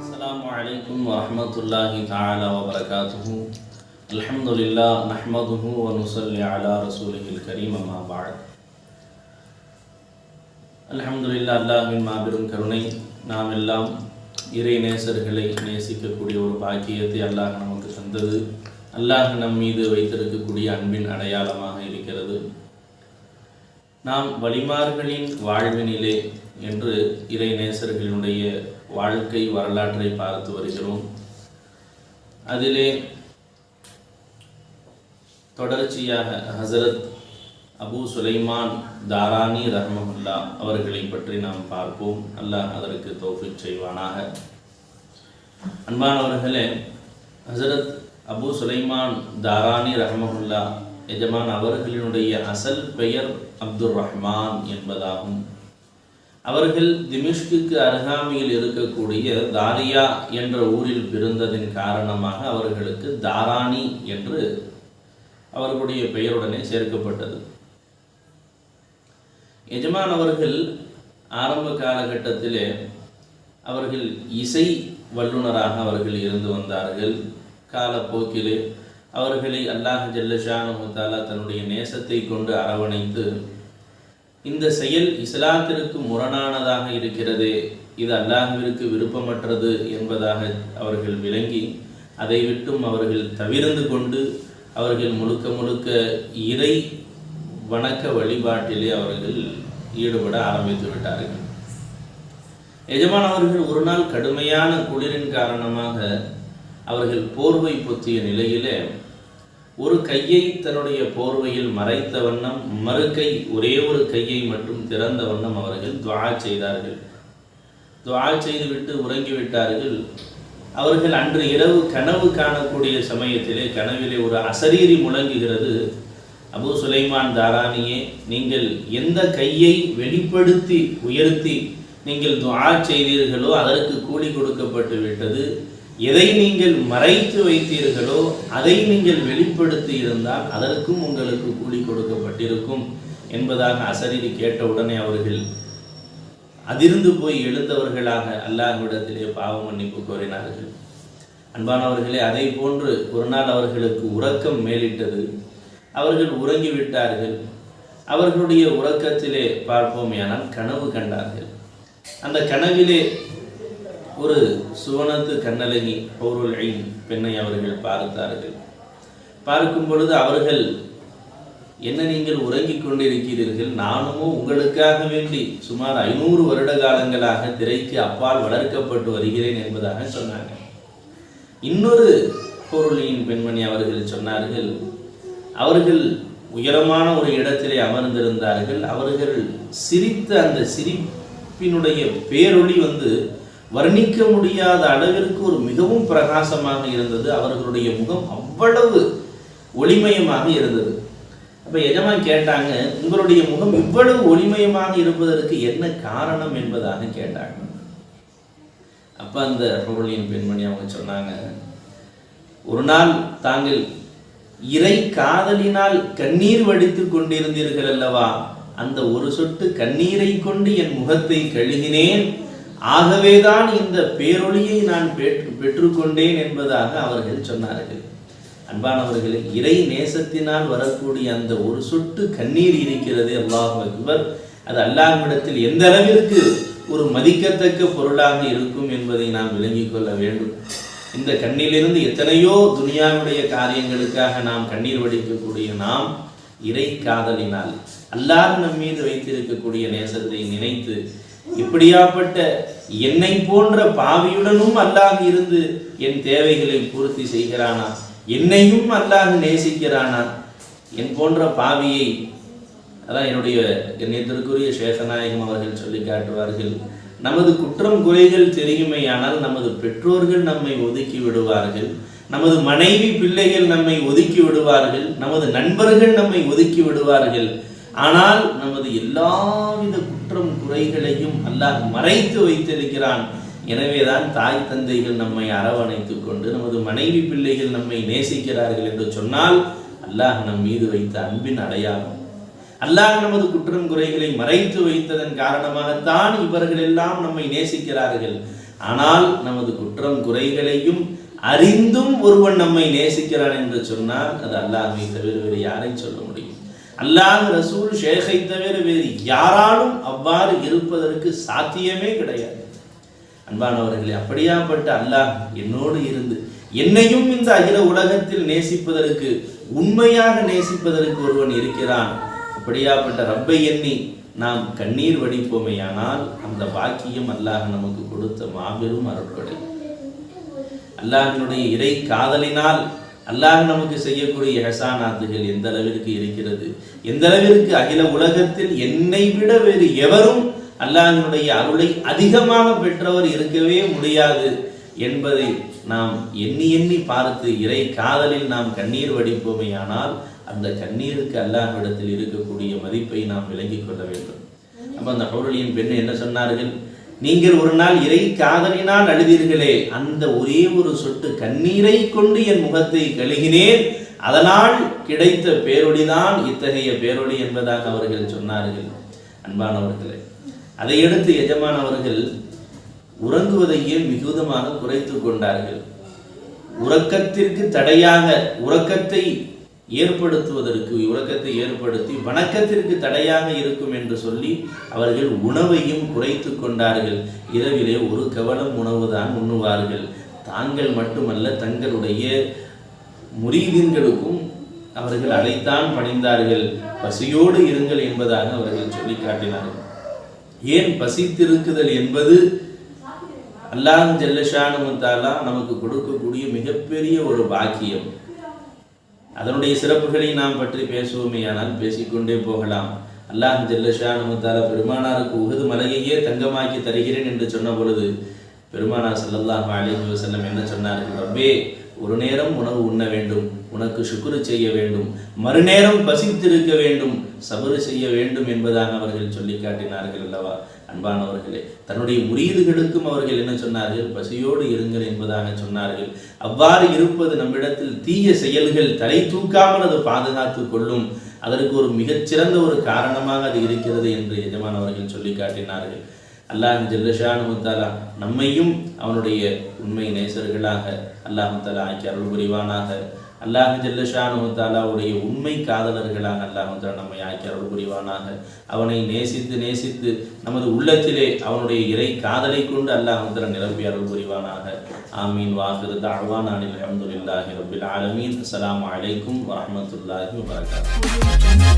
السلام عليكم ورحمة الله تعالى وبركاته الحمد لله نحمده ونصلي على رسوله الكريم ما بعد அல்ஹம்துலில்லாஹ் அல்லாஹ்வின் மாபெரும் கருணை நாம் எல்லாம் இறை நேசர்களை நேசிக்கக்கூடிய ஒரு பாக்கியத்தை அல்லாஹ் நமக்கு தந்தது. அல்லாஹ் நம் மீது வைத்திருக்கக்கூடிய அன்பின் அடையாளமாக இருக்கிறது. நாம் வழிமார்களின் வாழ்வினிலே என்று இறை நேசர்களினுடைய வாழ்க்கை வரலாற்றை பார்த்து வருகிறோம். அதிலே தொடர்ச்சியாக ஹசரத் அபு சுலைமான் தாரானி ரஹ்மஹுல்லா அவர்களை பற்றி நாம் பார்ப்போம். அல்லாஹ் அதற்கு தௌஃபிக் செய்வானாக. அன்பானவர்களே ஹசரத் அபு சுலைமான் தாரானி ரஹ்மஹுல்லா எஜமான் அவர்களினுடைய அசல் பெயர் அப்துல் ரஹ்மான் என்பதாகும். அவர்கள் திமிஷ்குக்கு அருகாமையில் இருக்கக்கூடிய தாரியா என்ற ஊரில் பிறந்ததின் காரணமாக அவர்களுக்கு தாராணி என்று அவர்களுடைய பெயருடனே சேர்க்கப்பட்டது. எஜமான் அவர்கள் ஆரம்ப காலகட்டத்திலே அவர்கள் இசை வல்லுனராக அவர்கள் இருந்து வந்தார்கள். காலப்போக்கிலே அவர்களை அல்லாஹ் ஜல்லஷானு முத்தாலா தன்னுடைய நேசத்தை கொண்டு அரவணைத்து இந்த செயல் இஸ்லாத்திற்கு முரணானதாக இருக்கிறது இது அல்லாஹிற்கு விருப்பமற்றது என்பதாக அவர்கள் விளங்கி அதை விட்டும் அவர்கள் தவிர்ந்து கொண்டு அவர்கள் முழுக்க முழுக்க இறை வணக்க வழிபாட்டிலே அவர்கள் ஈடுபட ஆரம்பித்து விட்டார்கள். எஜமான் அவர்கள் ஒரு நாள் கடுமையான குளிரின் காரணமாக அவர்கள் போர்வை பொத்திய நிலையிலே ஒரு கையை தன்னுடைய போர்வையில் மறைத்த வண்ணம் மறு கை ஒரே ஒரு கையை மட்டும் திறந்த வண்ணம் அவர்கள் துவா செய்தார்கள். துவா செய்துவிட்டு உறங்கிவிட்டார்கள். அவர்கள் அன்று இரவு கனவு காணக்கூடிய சமயத்திலே கனவிலே ஒரு அசரீரி முழங்குகிறது. அபு சுலைமான் தாரானியே நீங்கள் எந்த கையை வெளிப்படுத்தி உயர்த்தி நீங்கள் துவா செய்தீர்களோ அதற்கு கூலி கொடுக்கப்பட்டு விட்டது. எதை நீங்கள் மறைத்து வைத்தீர்களோ அதை நீங்கள் வெளிப்படுத்தி இருந்தால் அதற்கும் உங்களுக்கு கூலி கொடுக்கப்பட்டிருக்கும் என்பதாக அசரீரி கேட்ட உடனே அவர்கள் அதிர்ந்து போய் எழுந்தவர்களாக அல்லாஹ்விடத்திலே பாவ மன்னிப்பு கோரினார்கள். அன்பானவர்களே அதை போன்று ஒரு நாள் அவர்களுக்கு உறக்கம் மேலிட்டது. அவர்கள் உறங்கிவிட்டார்கள் அவர்களுடைய உறக்கத்திலே பார்ப்போமேயானால் கனவு கண்டார்கள். அந்த கனவிலே ஒரு சுவனத்து கண்ணலகி பௌருல் பெண்ணை அவர்கள் பார்த்தார்கள். பார்க்கும் பொழுது அவர்கள் என்ன நீங்கள் உறங்கிக் கொண்டிருக்கிறீர்கள்? நானுமோ உங்களுக்காக வேண்டி சுமார் ஐநூறு வருட காலங்களாக திரைக்கு அப்பால் வளர்க்கப்பட்டு வருகிறேன் என்பதாக சொன்னாங்க இன்னொரு பொருளின் பெண்மணி அவர்கள் சொன்னார்கள் அவர்கள் உயரமான ஒரு இடத்திலே அமர்ந்திருந்தார்கள். அவர்கள் சிரித்த அந்த சிரிப்பினுடைய பேரொளி வந்து வர்ணிக்க முடியாத அளவிற்கு ஒரு மிகவும் பிரகாசமாக இருந்தது. அவர்களுடைய முகம் அவ்வளவு ஒளிமயமாக இருந்தது. அப்ப எஜமான் கேட்டாங்க உங்களுடைய முகம் இவ்வளவு ஒளிமயமாக இருப்பதற்கு என்ன காரணம் என்பதாக கேட்டாங்க. அப்ப அந்த பொருளின் பெண்மணி அவங்க சொன்னாங்க ஒரு நாள் தாங்கள் இறை காதலினால் கண்ணீர் வடித்துக் கொண்டிருந்தீர்கள் அல்லவா? அந்த ஒரு சொட்டு கண்ணீரை கொண்டு என் முகத்தை கழுகினேன். ஆகவேதான் இந்த பேரொளியை நான் பெற்று பெற்றுக்கொண்டேன் என்பதாக அவர்கள் சொன்னார்கள். அன்பானவர்களே இறை நேசத்தினால் வரக்கூடிய அந்த ஒரு சொட்டு கண்ணீர் இருக்கிறது அல்லாஹ் அக்பர். அது அல்லாஹ்விடத்தில் எந்த அளவிற்கு ஒரு மதிக்கத்தக்க பொருளாக இருக்கும் என்பதை நாம் விளங்கிக் கொள்ள வேண்டும். இந்த கண்ணிலிருந்து எத்தனையோ துனியாவுடைய காரியங்களுக்காக நாம் கண்ணீர் வடிக்கக்கூடிய நாம் இறை காதலினால் அல்லாஹ் நம் மீது வைத்திருக்கக்கூடிய நேசத்தை நினைத்து இப்படியாப்பட்ட என்னை போன்ற பாவியுடனும் அல்லாஹ் இருந்து என் தேவைகளை பூர்த்தி செய்கிறானா? என்னையும் அல்லாஹ் நேசிக்கிறானா? என் போன்ற பாவியை அதான் என்னுடைய கண்ணியத்திற்குரிய சேஷநாயகம் அவர்கள் சொல்லி காட்டுவார்கள் நமது குற்றம் குறைகள் தெரியுமையானால் நமது பெற்றோர்கள் நம்மை ஒதுக்கி விடுவார்கள். நமது மனைவி பிள்ளைகள் நம்மை ஒதுக்கி விடுவார்கள். நமது நண்பர்கள் நம்மை ஒதுக்கி விடுவார்கள். ஆனால் நமது எல்லாவித குற்றம் குறைகளையும் அல்லாஹ் மறைத்து வைத்திருக்கிறான். எனவேதான் தாய் தந்தைகள் நம்மை அரவணைத்துக் கொண்டு நமது மனைவி பிள்ளைகள் நம்மை நேசிக்கிறார்கள் என்று சொன்னால் அல்லாஹ் நம் மீது வைத்த அன்பின் அடையாளம் அல்லாஹ் நமது குற்றம் குறைகளை மறைத்து வைத்ததன் காரணமாகத்தான் இவர்கள் எல்லாம் நம்மை நேசிக்கிறார்கள். ஆனால் நமது குற்றம் குறைகளையும் அறிந்தும் ஒருவன் நம்மை நேசிக்கிறான் என்று சொன்னால் அது அல்லாஹை தவிர வேறு யாரை சொல்ல முடியும். அல்லாஹ் ரசூல் ஷேகை தவிர வேறு யாராலும் அவ்வாறு இருப்பதற்கு சாத்தியமே கிடையாது. அன்பானவர்களே அப்படியாப்பட்ட அல்லாஹ் என்னோடு இருந்து என்னையும் இந்த அகில உலகத்தில் நேசிப்பதற்கு உண்மையாக நேசிப்பதற்கு ஒருவன் இருக்கிறான். அப்படியாப்பட்ட ரப்பை எண்ணி நாம் கண்ணீர் வடிப்போமேயானால் அந்த பாக்கியம் அல்லாஹ் நமக்கு கொடுத்த மாபெரும் அருட்கொடை அல்லாஹினுடைய இறை காதலினால் அல்லாஹ் நமக்கு செய்யக்கூடிய ஹசானாத்துகள் எந்த அளவிற்கு இருக்கிறது? எந்த அளவிற்கு அகில உலகத்தில் என்னை விட வேறு எவரும் அல்லாஹினுடைய அருளை அதிகமாக பெற்றவர் இருக்கவே முடியாது என்பதை நாம் எண்ணி எண்ணி பார்த்து இறை காதலில் நாம் கண்ணீர் வடிப்போமேயானால் அந்த கண்ணீருக்கு அல்லாஹ்விடத்தில் இருக்கக்கூடிய மதிப்பை நாம் விளங்கிக் கொள்ள வேண்டும். அப்ப அந்த ஹௌரலியின் பெண் என்ன சொன்னார்கள்? நீங்கள் ஒரு நாள் இறை காதலினால் அழுதீர்களே அந்த ஒரே ஒரு சொட்டு கண்ணீரை கொண்டு என் முகத்தை கழுகினேன். அதனால் கிடைத்த பேரொடிதான் இத்தகைய பேரொளி என்பதாக அவர்கள் சொன்னார்கள். அன்பானவர்களே அதையடுத்து எஜமானவர்கள் உறங்குவதையே மிகுதமாக குறைத்து கொண்டார்கள்? உறக்கத்திற்கு தடையாக உறக்கத்தை ஏற்படுத்துவதற்கு உறக்கத்தை ஏற்படுத்தி வணக்கத்திற்கு தடையாக இருக்கும் என்று சொல்லி அவர்கள் உணவையும் குறைத்து கொண்டார்கள். இரவிலே ஒரு கவலம் உணவு தான் உண்ணுவார்கள். தாங்கள் மட்டுமல்ல தங்களுடைய முரீதீன்களுக்கும் அவர்கள் அதைத்தான் பணிந்தார்கள். பசியோடு இருங்கள் என்பதாக அவர்கள் சொல்லி காட்டினார்கள். ஏன் பசித்திருக்குதல் என்பது? அல்லாஹ் ஜெல்லஷானு தாலா நமக்கு கொடுக்கக்கூடிய மிகப்பெரிய ஒரு பாக்கியம். அதனுடைய சிறப்புகளை நாம் பற்றி பேசுவோமேயானால் பேசிக்கொண்டே போகலாம். அல்லாஹ் ஜல்லஷானுமத்தாலா பெருமானாருக்கு உகது மலையையே தங்கமாக்கி தருகிறேன் என்று சொன்ன பொழுது பெருமானார் ஸல்லல்லாஹு அலைஹி வஸல்லம் என்ன சொன்னார்கள்? ரப்பே ஒரு நேரம் உணவு உண்ண வேண்டும். உனக்கு சுக்குரு செய்ய வேண்டும். மறுநேரம் பசித்திருக்க வேண்டும். சபறு செய்ய வேண்டும் என்பதாக அவர்கள் சொல்லி காட்டினார்கள் அல்லவா? அன்பானவர்களே தன்னுடைய முறியீடுகளுக்கும் அவர்கள் என்ன சொன்னார்கள்? பசியோடு இருங்கள் என்பதாக சொன்னார்கள். அவ்வாறு இருப்பது நம்மிடத்தில் தீய செயல்கள் தலை தூக்காமல் அது பாதுகாத்து கொள்ளும். அதற்கு ஒரு மிகச்சிறந்த ஒரு காரணமாக அது இருக்கிறது என்று எஜமான் அவர்கள் சொல்லி காட்டினார்கள். அல்லாஹ் ஜல்லஷானு நம்மையும் அவனுடைய உண்மை நேசர்களாக அல்லாஹு தாலா ஆக்கி அருள் புரிவானாக அல்லாஹ் ஜல்லஷானு தாலாவுடைய உண்மை காதலர்களாக அல்லாஹு தாலா நம்மை ஆக்கி அருள் புரிவானாக. அவனை நேசித்து நேசித்து நமது உள்ளத்திலே அவனுடைய இறை காதலை கொண்டு அல்லாஹு தாலா அருள் புரிவானாக. ஆமீன். வாஹிரு தாழ்வான் அனில் அஹமதுல்லாஹி ரபில் ஆலமீன். அஸ்லாம் அலைக்கும் வரமத்துல்லாஹி வரகாத்து